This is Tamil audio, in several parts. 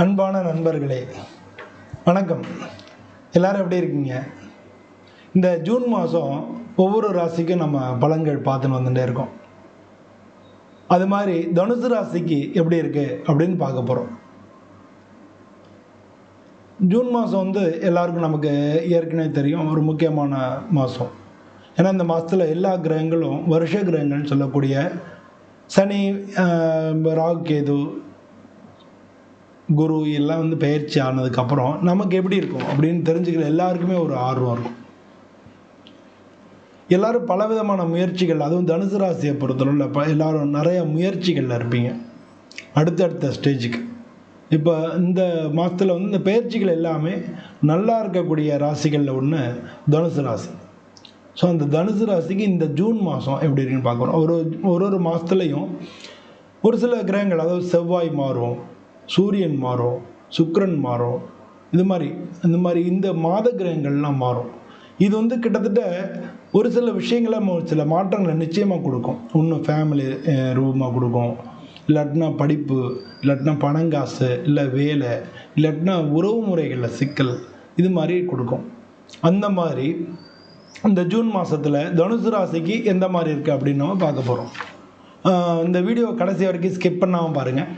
அன்பான நண்பர்களே வணக்கம். எல்லாரும் எப்படி இருக்கீங்க? இந்த ஜூன் மாதம் ஒவ்வொரு ராசிக்கும் நம்ம பலன்கள் பார்த்துன்னு வந்துட்டே இருக்கோம். அது மாதிரி தனுசு ராசிக்கு எப்படி இருக்கு அப்படின்னு பார்க்க போகிறோம் ஜூன் மாதம் வந்து எல்லாருக்கும் நமக்கு ஏற்கனவே தெரியும் ஒரு முக்கியமான மாதம் ஏன்னா இந்த மாதத்தில் எல்லா கிரகங்களும் வருஷ கிரகங்கள்னு சொல்லக்கூடிய சனி ராகு கேது குரு எல்லாம் வந்து பயிற்சி ஆனதுக்கப்புறம் நமக்கு எப்படி இருக்கும் அப்படின்னு தெரிஞ்சுக்கிற எல்லாருக்குமே ஒரு ஆர்வம் இருக்கும். எல்லாரும் பலவிதமான முயற்சிகள் அதுவும் தனுசு ராசியை பொறுத்தளவில் இப்போ எல்லாரும் நிறைய முயற்சிகளில் இருப்பீங்க. அடுத்தடுத்த ஸ்டேஜுக்கு இப்போ இந்த மாதத்தில் வந்து இந்த பயிற்சிகள் எல்லாமே நல்லா இருக்கக்கூடிய ராசிகளில் ஒன்று தனுசு ராசி. ஸோ அந்த தனுசு ராசிக்கு இந்த ஜூன் மாதம் எப்படி இருக்குன்னு பார்க்குறோம் ஒரு ஒரு ஒரு மாதத்துலையும் ஒரு சில கிரகங்கள் அதாவது செவ்வாய் மாறும் சூரியன் மாறும் சுக்கரன் மாறும் இது மாதிரி இந்த மாதிரி இந்த மாத கிரகங்கள்லாம் மாறும். இது வந்து கிட்டத்தட்ட ஒரு சில விஷயங்களை சில மாற்றங்களை நிச்சயமாக கொடுக்கும். இன்னும் ஃபேமிலி ரூபமாக கொடுக்கும். இல்லாட்டினா படிப்பு இல்லாட்டினா பணங்காசு இல்லை வேலை இல்லாட்டினா உறவு முறைகளில் சிக்கல் இது மாதிரி கொடுக்கும். அந்த மாதிரி இந்த ஜூன் மாதத்தில் தனுசு ராசிக்கு எந்த மாதிரி இருக்குது அப்படின்னு நம்ம பார்க்க போகிறோம் இந்த வீடியோ கடைசி வரைக்கும் ஸ்கிப் பண்ணாமல் பாருங்கள்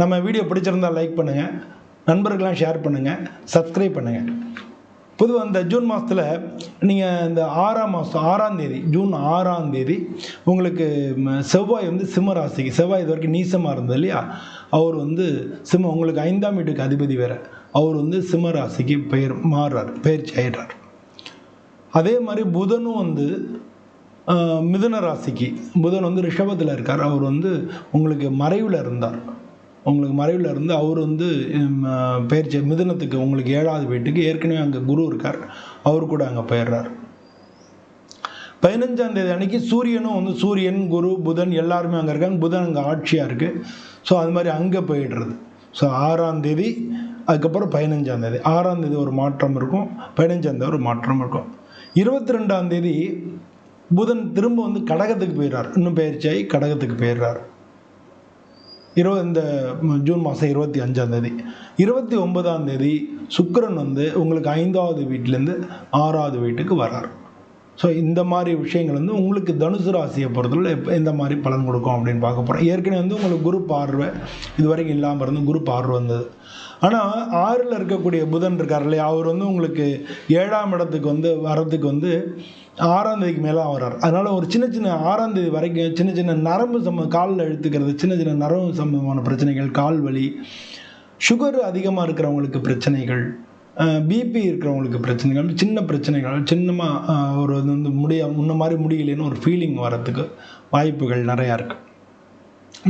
நம்ம வீடியோ பிடிச்சிருந்தா லைக் பண்ணுங்கள் நண்பர்கள்லாம் ஷேர் பண்ணுங்கள் சப்ஸ்கிரைப் பண்ணுங்கள் பொதுவாக இந்த ஜூன் மாதத்தில் நீங்கள் இந்த ஆறாம் மாதம் ஆறாம் தேதி ஜூன் ஆறாம் தேதி உங்களுக்கு செவ்வாய் வந்து சிம்ம ராசிக்கு செவ்வாய் இது வரைக்கும் நீசமாக இருந்தது இல்லையா? அவர் வந்து சிம்ம உங்களுக்கு ஐந்தாம் வீட்டுக்கு அதிபதி வேற. அவர் வந்து சிம்ம ராசிக்கு பெயர் மாறுறார் பயிற்சி ஆயிடுறார். அதே மாதிரி புதனும் வந்து மிதுன ராசிக்கு புதன் வந்து ரிஷபத்தில் இருக்கார். அவர் வந்து உங்களுக்கு மறைவில் இருந்தார். உங்களுக்கு மறைவில் இருந்து அவர் வந்து பயிற்சி மிதுனத்துக்கு உங்களுக்கு ஏழாவது வீட்டுக்கு ஏற்கனவே அங்கே குரு இருக்கார். அவர் கூட அங்கே போயிடுறார். பதினஞ்சாம் தேதி அன்னைக்கு சூரியனும் வந்து சூரியன் குரு புதன் எல்லாருமே அங்கே இருக்காங்க. புதன் அங்கே ஆட்சியாக இருக்குது ஸோ அது மாதிரி அங்கே போயிடுறது. ஸோ ஆறாம் தேதி அதுக்கப்புறம் பதினஞ்சாம் தேதி. ஆறாம் தேதி ஒரு மாற்றம் இருக்கும். பதினஞ்சாம் தேதி ஒரு மாற்றம் இருக்கும். இருபத்தி ரெண்டாம் தேதி புதன் திரும்ப வந்து கடகத்துக்கு போயிடுறார். இன்னும் பயிற்சியாகி கடகத்துக்கு போயிடுறார். இருபது இந்த ஜூன் மாதம் இருபத்தி அஞ்சாம் தேதி. இருபத்தி ஒன்பதாம் தேதி வந்து உங்களுக்கு ஐந்தாவது வீட்டிலேருந்து ஆறாவது வீட்டுக்கு வர்றார். ஸோ இந்த மாதிரி விஷயங்கள் வந்து உங்களுக்கு தனுசு ராசியை பொறுத்தவரை எந்த மாதிரி பலன் கொடுக்கும் அப்படின்னு பார்க்க போகிறோம் ஏற்கனவே வந்து உங்களுக்கு குரு பார்வை இது வரைக்கும் இல்லாமல் இருந்து குரு பார்வை வந்தது. ஆனால் ஆறில் இருக்கக்கூடிய புதன் இருக்கார் இல்லையா? அவர் வந்து உங்களுக்கு ஏழாம் இடத்துக்கு வந்து வரதுக்கு வந்து ஆறாம் தேதிக்கு மேலே வர்றார். அதனால் ஒரு சின்ன சின்ன ஆறாம் தேதி வரைக்கும் சின்ன சின்ன நரம்பு சம்ம காலில் இழுத்துக்கிறது சின்ன சின்ன நரம்பு சம்பந்தமான பிரச்சனைகள் கால் வலி சுகர் அதிகமாக இருக்கிறவங்களுக்கு பிரச்சனைகள் பிபி இருக்கிறவங்களுக்கு பிரச்சனைகள் சின்ன பிரச்சனைகள் சின்னமாக ஒரு இது வந்து முடிய முன்ன மாதிரி முடியலைன்னு ஒரு ஃபீலிங் வரத்துக்கு வாய்ப்புகள் நிறையா இருக்குது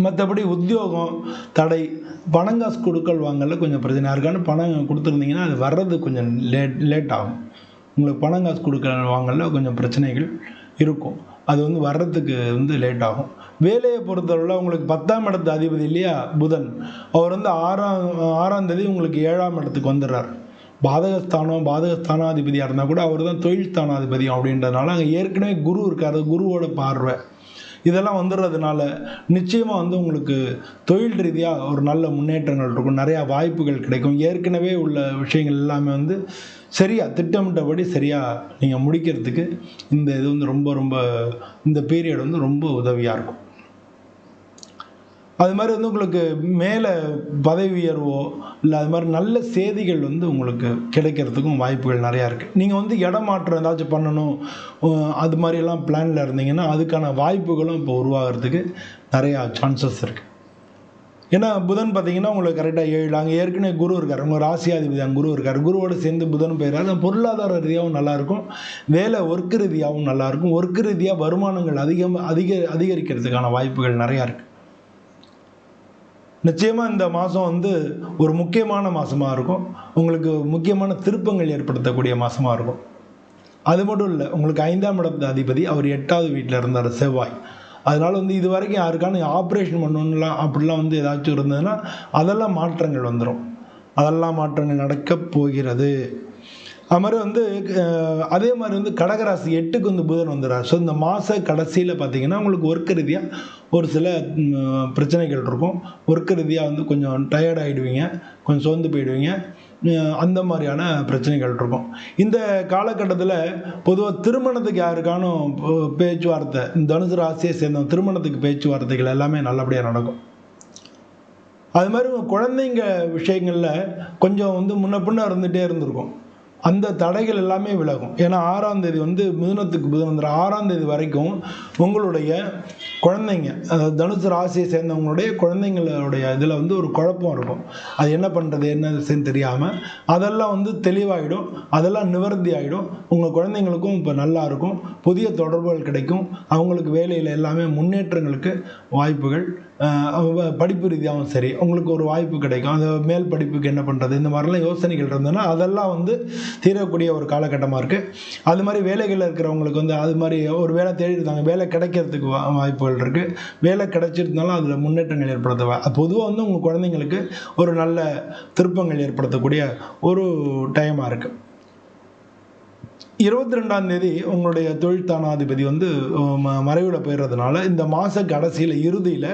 மற்றபடி உத்தியோகம் தடை பணம் காசு கொடுக்கல் வாங்கல கொஞ்சம் பிரச்சனையாக இருக்கான்னு பணம் கொடுத்துருந்தீங்கன்னா அது வர்றது கொஞ்சம் லேட் லேட் ஆகும். உங்களுக்கு பணம் காசு கொடுக்க வாங்கல கொஞ்சம் பிரச்சனைகள் இருக்கும். அது வந்து வர்றதுக்கு வந்து லேட் ஆகும். வேலையை பொறுத்தவரை உங்களுக்கு பத்தாம் இடத்து அதிபதி இல்லையா? புதன். அவர் வந்து ஆறாம் ஆறாம் தேதி உங்களுக்கு ஏழாம் இடத்துக்கு வந்துடுறார். பாதகஸ்தானம் பாதகஸ்தானாதிபதியாக இருந்தால் கூட அவர் தான் தொழில் ஸ்தானாதிபதி அப்படின்றதுனால அங்கே ஏற்கனவே குரு இருக்கார். குருவோட பார்வை. இதெல்லாம் வந்துடுறதுனால நிச்சயமாக வந்து உங்களுக்கு தொழில் ரீதியாக ஒரு நல்ல முன்னேற்றங்கள் இருக்கும். நிறையா வாய்ப்புகள் கிடைக்கும். ஏற்கனவே உள்ள விஷயங்கள் எல்லாமே வந்து சரியாக திட்டமிட்டபடி சரியாக நீங்கள் முடிக்கிறதுக்கு இந்த இது வந்து ரொம்ப ரொம்ப இந்த பீரியட் வந்து ரொம்ப உதவியாக இருக்கும். அது மாதிரி வந்து உங்களுக்கு மேலே பதவி உயர்வோ இல்லை அது மாதிரி நல்ல செய்திகள் வந்து உங்களுக்கு கிடைக்கிறதுக்கும் வாய்ப்புகள் நிறையா இருக்குது நீங்கள் வந்து இடமாற்றம் ஏதாச்சும் பண்ணணும் அது மாதிரியெல்லாம் பிளானில் இருந்தீங்கன்னா அதுக்கான வாய்ப்புகளும் இப்போ உருவாகிறதுக்கு நிறையா சான்சஸ் இருக்குது ஏன்னா புதன் பார்த்தீங்கன்னா உங்களுக்கு கரெக்டாக ஏழு அங்கே ஏற்கனவே குரு இருக்கார். உங்கள் ராசியாதிபதி அங்கே குரு இருக்கார். குருவோடு சேர்ந்து புதன் போயிடுறாரு பொருளாதார ரீதியாகவும் நல்லாயிருக்கும் வேலை ஒர்க்கு ரீதியாகவும் நல்லாயிருக்கும் ஒர்க்கு ரீதியாக வருமானங்கள் அதிகம் அதிக அதிகரிக்கிறதுக்கான வாய்ப்புகள் நிறையா இருக்குது நிச்சயமாக இந்த மாதம் வந்து ஒரு முக்கியமான மாதமாக இருக்கும். உங்களுக்கு முக்கியமான திருப்பங்கள் ஏற்படுத்தக்கூடிய மாதமாக இருக்கும். அது மட்டும் இல்லை உங்களுக்கு ஐந்தாம் இடத்து அதிபதி அவர் எட்டாவது வீட்டில் இருந்தார் செவ்வாய். அதனால் வந்து இது வரைக்கும் யாருக்கான ஆப்ரேஷன் பண்ணணும்லாம் அப்படிலாம் வந்து ஏதாச்சும் இருந்ததுன்னா அதெல்லாம் மாற்றங்கள் வந்துடும் அதெல்லாம் மாற்றங்கள் நடக்கப் போகிறது. அது மாதிரி வந்து அதே மாதிரி வந்து கடகராசி எட்டுக்கு வந்து புதன் வந்துடுறார் ஸோ இந்த மாத கடைசியில் பார்த்தீங்கன்னா உங்களுக்கு ஒர்க் ரீதியாக ஒரு சில பிரச்சனைகள் இருக்கும். ஒர்க் ரீதியாக வந்து கொஞ்சம் டயர்ட் ஆகிடுவீங்க கொஞ்சம் சோர்ந்து போயிடுவீங்க. அந்த மாதிரியான பிரச்சனைகள் இருக்கும். இந்த காலகட்டத்தில் பொதுவாக திருமணத்துக்கு யாருக்கானும் பேச்சுவார்த்தை இந்த தனுசு ராசியை சேர்ந்த திருமணத்துக்கு பேச்சுவார்த்தைகள் எல்லாமே நல்லபடியாக நடக்கும். அது மாதிரி குழந்தைங்க விஷயங்களில் கொஞ்சம் வந்து முன்ன பின்ன இருந்துகிட்டே இருந்திருக்கும். அந்த தடைகள் எல்லாமே விலகும். ஏன்னா ஆறாம் தேதி வந்து மிதுனத்துக்கு புதன் ஆறாம் தேதி வரைக்கும் உங்களுடைய குழந்தைங்க அதாவது தனுசு ராசியை சேர்ந்தவங்களுடைய குழந்தைங்களுடைய இதில் வந்து ஒரு குழப்பம் இருக்கும். அது என்ன பண்ணுறது என்ன செய்யன்னு தெரியாமல் அதெல்லாம் வந்து தெளிவாயிடும் அதெல்லாம் நிவர்த்தி ஆகிடும் உங்கள் குழந்தைங்களுக்கும் இப்போ நல்லா இருக்கும் புதிய தொடர்புகள் கிடைக்கும். அவங்களுக்கு வேலையில் எல்லாமே முன்னேற்றங்களுக்கு வாய்ப்புகள் படிப்பு ரீதியாகவும் சரி உங்களுக்கு ஒரு வாய்ப்பு கிடைக்கும். அந்த மேல் படிப்புக்கு என்ன பண்ணுறது இந்த மாதிரிலாம் யோசனைகள் இருந்ததுன்னா அதெல்லாம் வந்து தீரக்கூடிய ஒரு காலகட்டமாக இருக்குது அது மாதிரி வேலைகளில் இருக்கிறவங்களுக்கு வந்து அது மாதிரி ஒரு வேலை தேடிருந்தாங்க வேலை கிடைக்கிறதுக்கு வா- வாய்ப்புகள் இருக்குது வேலை கிடைச்சிருந்தாலும் அதில் முன்னேற்றங்கள் ஏற்படுத்துவேன் பொதுவாக வந்து உங்கள் குழந்தைங்களுக்கு ஒரு நல்ல திருப்பங்கள் ஏற்படுத்தக்கூடிய ஒரு டைமாக இருக்குது இருபத்தி ரெண்டாம் தேதி உங்களுடைய தொழில் தானாதிபதி வந்து ம- போயிடுறதுனால இந்த மாத கடைசியில் இறுதியில்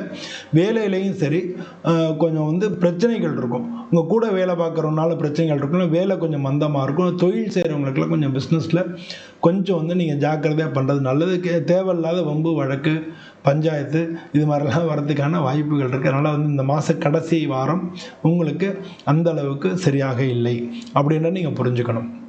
வேலையிலையும் சரி கொஞ்சம் வந்து பிரச்சனைகள் இருக்கும். உங்கள் கூட வேலை பார்க்குறவனால பிரச்சனைகள் இருக்கும். வேலை கொஞ்சம் மந்தமாக இருக்கும். தொழில் செய்கிறவங்களுக்குலாம் கொஞ்சம் பிஸ்னஸில் கொஞ்சம் வந்து நீங்கள் ஜாக்கிரதையாக பண்ணுறது நல்லது. கே தேவையில்லாத வம்பு வழக்கு பஞ்சாயத்து இது மாதிரிலாம் வரதுக்கான வாய்ப்புகள் இருக்குது அதனால் வந்து இந்த மாத கடைசி வாரம் உங்களுக்கு அந்த அளவுக்கு சரியாக இல்லை. அப்படின்னு நீங்கள் புரிஞ்சுக்கணும்.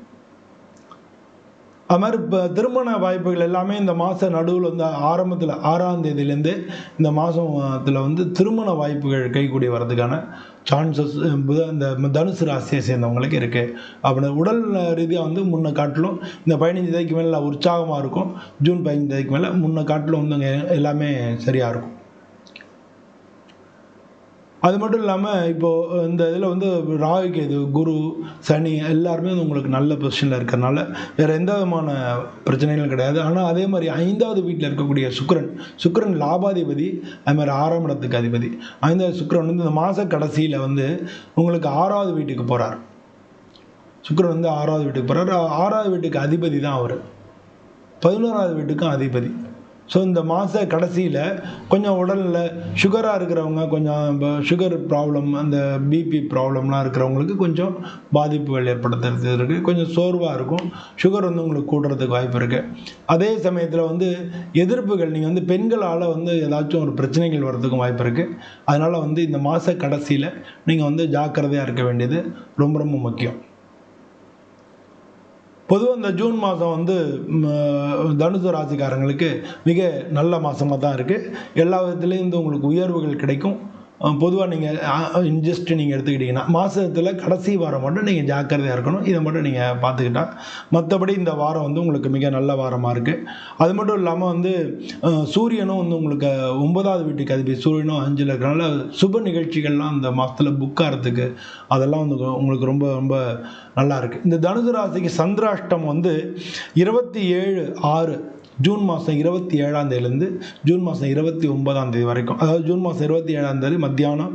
அது மாதிரி இப்போ திருமண வாய்ப்புகள் எல்லாமே இந்த மாத நடுவில் வந்து ஆரம்பத்தில் ஆறாம் தேதியிலேருந்து இந்த மாதத்தில் வந்து திருமண வாய்ப்புகள் கைகூடி வர்றதுக்கான சான்சஸ் புத இந்த தனுசு ராசியை சேர்ந்தவங்களுக்கு இருக்குது அப்படின்னு உடல் ரீதியாக வந்து முன்ன காட்டிலும் இந்த பதினஞ்சு தேதிக்கு மேலே உற்சாகமாக இருக்கும். ஜூன் பதினஞ்சு தேதிக்கு மேலே முன்ன காட்டிலும் வந்து அங்கே எல்லாமே சரியாக இருக்கும். அது மட்டும் இல்லாமல் இப்போது இந்த இதில் வந்து ராகு கேது குரு சனி எல்லாருமே வந்து உங்களுக்கு நல்ல பொசிஷனில் இருக்கிறனால வேறு எந்த விதமான பிரச்சனைகளும் கிடையாது. ஆனால் அதே மாதிரி ஐந்தாவது வீட்டில் இருக்கக்கூடிய சுக்கரன் சுக்கரன் லாபாதிபதி அது மாதிரி ஆறாம் இடத்துக்கு அதிபதி. ஐந்தாவது சுக்கரன் வந்து இந்த மாத கடைசியில் வந்து உங்களுக்கு ஆறாவது வீட்டுக்கு போகிறார் சுக்கரன் வந்து ஆறாவது வீட்டுக்கு போகிறார் ஆறாவது வீட்டுக்கு அதிபதி தான் அவர். பதினோராவது வீட்டுக்கும் அதிபதி. ஸோ இந்த மாத கடைசியில் கொஞ்சம் உடலில் சுகராக இருக்கிறவங்க கொஞ்சம் சுகர் ப்ராப்ளம் அந்த பிபி ப்ராப்ளம்லாம் இருக்கிறவங்களுக்கு கொஞ்சம் பாதிப்புகள் ஏற்படுத்துறது இருக்குது கொஞ்சம் சோர்வாக இருக்கும். சுகர் வந்து உங்களுக்கு கூடுறதுக்கு வாய்ப்பு இருக்குது அதே சமயத்தில் வந்து எதிர்ப்புகள் நீங்கள் வந்து பெண்களால் வந்து ஏதாச்சும் ஒரு பிரச்சனைகள் வர்றதுக்கும் வாய்ப்பு இருக்குது அதனால் வந்து இந்த மாத கடைசியில் நீங்கள் வந்து ஜாக்கிரதையாக இருக்க வேண்டியது ரொம்ப ரொம்ப முக்கியம். பொதுவாக இந்த ஜூன் மாதம் வந்து தனுசு ராசிக்காரங்களுக்கு மிக நல்ல மாதமாக தான் இருக்குது எல்லா விதத்துலேயும் வந்து உங்களுக்கு உயர்வுகள் கிடைக்கும். பொதுவாக நீங்கள் இன்ஜஸ்ட் நீங்கள் எடுத்துக்கிட்டிங்கன்னா மாதத்தில் கடைசி வாரம் மட்டும் நீங்கள் ஜாக்கிரதையாக இருக்கணும். இதை மட்டும் நீங்கள் பார்த்துக்கிட்டா மற்றபடி இந்த வாரம் வந்து உங்களுக்கு மிக நல்ல வாரமாக இருக்குது அது மட்டும் இல்லாமல் வந்து சூரியனும் வந்து உங்களுக்கு ஒன்பதாவது வீட்டுக்கு அதிபதி சூரியனும் அஞ்சில் இருக்கிறனால சுப நிகழ்ச்சிகள்லாம் அந்த மாதத்தில் புக் ஆகிறதுக்கு அதெல்லாம் வந்து உங்களுக்கு ரொம்ப ரொம்ப நல்லா இருக்குது இந்த தனுசு ராசிக்கு சந்திராஷ்டம் வந்து இருபத்தி ஏழு ஆறு ஜூன் மாதம் இருபத்தி ஏழாம் தேதியிலேருந்து ஜூன் மாதம் இருபத்தி ஒன்பதாம் தேதி வரைக்கும். அதாவது ஜூன் மாதம் இருபத்தி ஏழாம் தேதி மத்தியானம்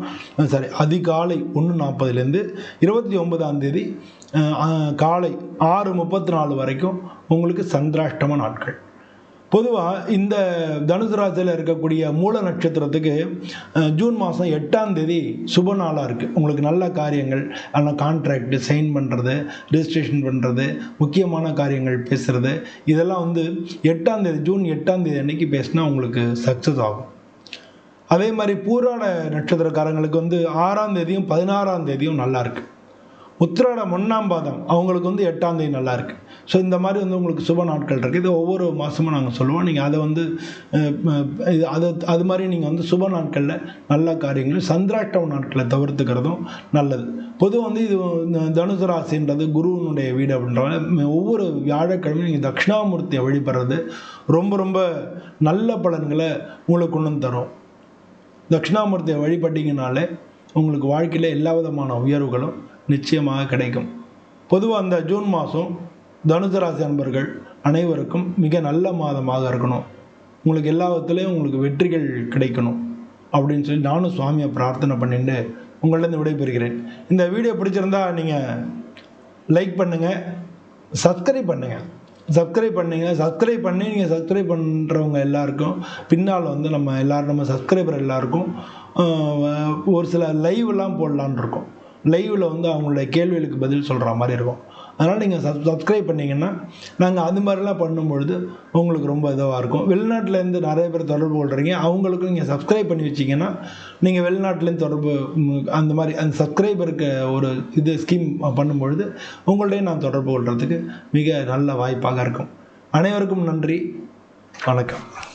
சாரி அதிகாலை ஒன்று நாற்பதுலேருந்து இருபத்தி ஒன்பதாம் தேதி காலை ஆறு முப்பத்தி நாலு வரைக்கும் உங்களுக்கு சந்திராஷ்டம நாட்கள். பொதுவாக இந்த தனுசு ராசியில் இருக்கக்கூடிய மூல நட்சத்திரத்துக்கு ஜூன் மாதம் எட்டாம் தேதி சுப நாளாக இருக்குது உங்களுக்கு நல்ல காரியங்கள் ஆனால் கான்ட்ராக்ட் சைன் பண்ணுறது ரிஜிஸ்ட்ரேஷன் பண்ணுறது முக்கியமான காரியங்கள் பேசுகிறது இதெல்லாம் வந்து எட்டாம் தேதி ஜூன் எட்டாம் தேதி அன்னைக்கு பேசினா உங்களுக்கு சக்ஸஸ் ஆகும். அதே மாதிரி பூராட நட்சத்திரக்காரங்களுக்கு வந்து ஆறாம் தேதியும் பதினாறாம் தேதியும் நல்லா இருக்குது உத்திராடம் ஒன்றாம் பாதம். அவங்களுக்கு வந்து எட்டாம் தேதி நல்லா இருக்கு. ஸோ இந்த மாதிரி வந்து உங்களுக்கு சுப நாட்கள் இருக்குது இது ஒவ்வொரு மாதமும் நாங்கள் சொல்லுவோம். நீங்கள் அதை வந்து அது அது மாதிரி நீங்கள் வந்து சுப நாட்களில் நல்ல காரியங்கள் சந்திராஷ்டம நாட்களை தவிர்த்துக்கிறதும் நல்லது. பொதுவாக வந்து இது தனுசு ராசின்றது குருவினுடைய வீடு அப்படின்றனால ஒவ்வொரு வியாழக்கிழமையும் நீங்கள் தட்சிணாமூர்த்தியை வழிபடுறது ரொம்ப ரொம்ப நல்ல பலன்களை உங்களுக்கு கொண்டு வந்து தரும். தட்சிணாமூர்த்தியை வழிபட்டிங்கனாலே உங்களுக்கு வாழ்க்கையில் எல்லா விதமான உயர்வுகளும் நிச்சயமாக கிடைக்கும். பொதுவாக அந்த ஜூன் மாதம் தனுசு ராசி அன்பர்கள் அனைவருக்கும் மிக நல்ல மாதமாக இருக்கணும். உங்களுக்கு எல்லா விதத்துலேயும் உங்களுக்கு வெற்றிகள் கிடைக்கணும். அப்படின்னு சொல்லி நானும் சுவாமியை பிரார்த்தனை பண்ணிட்டு உங்கள்டேருந்து விடைபெறுகிறேன். இந்த வீடியோ பிடிச்சிருந்தா நீங்கள் லைக் பண்ணுங்கள் சப்ஸ்கிரைப் பண்ணுங்கள் சப்ஸ்கிரைப் பண்ணுங்கள் சப்ஸ்கிரைப் பண்ணி நீங்கள் சப்ஸ்கிரைப் பண்ணுறவங்க எல்லாருக்கும் பின்னால் வந்து நம்ம எல்லாரும் நம்ம சப்ஸ்கிரைபர் எல்லாருக்கும் ஒரு சில லைவ்லாம் போடலான் இருக்கோம். லைவில் வந்து அவங்களுடைய கேள்விகளுக்கு பதில் சொல்கிற மாதிரி இருக்கும். அதனால் நீங்கள் சப் சப்ஸ்கிரைப் பண்ணிங்கன்னா நாங்கள் அது மாதிரிலாம் பண்ணும்பொழுது உங்களுக்கு ரொம்ப இதுவாக இருக்கும். வெளிநாட்டிலேருந்து நிறைய பேர் தொடர்பு கொள்கிறீங்க அவங்களுக்கும் நீங்கள் சப்ஸ்கிரைப் பண்ணி வச்சிங்கன்னா நீங்கள் வெளிநாட்டிலேருந்து தொடர்பு அந்த மாதிரி அந்த சப்ஸ்கிரைபருக்கு ஒரு இது ஸ்கீம் பண்ணும்பொழுது உங்கள்டையும் நான் தொடர்பு கொள்கிறதுக்கு மிக நல்ல வாய்ப்பாக இருக்கும். அனைவருக்கும் நன்றி. வணக்கம்.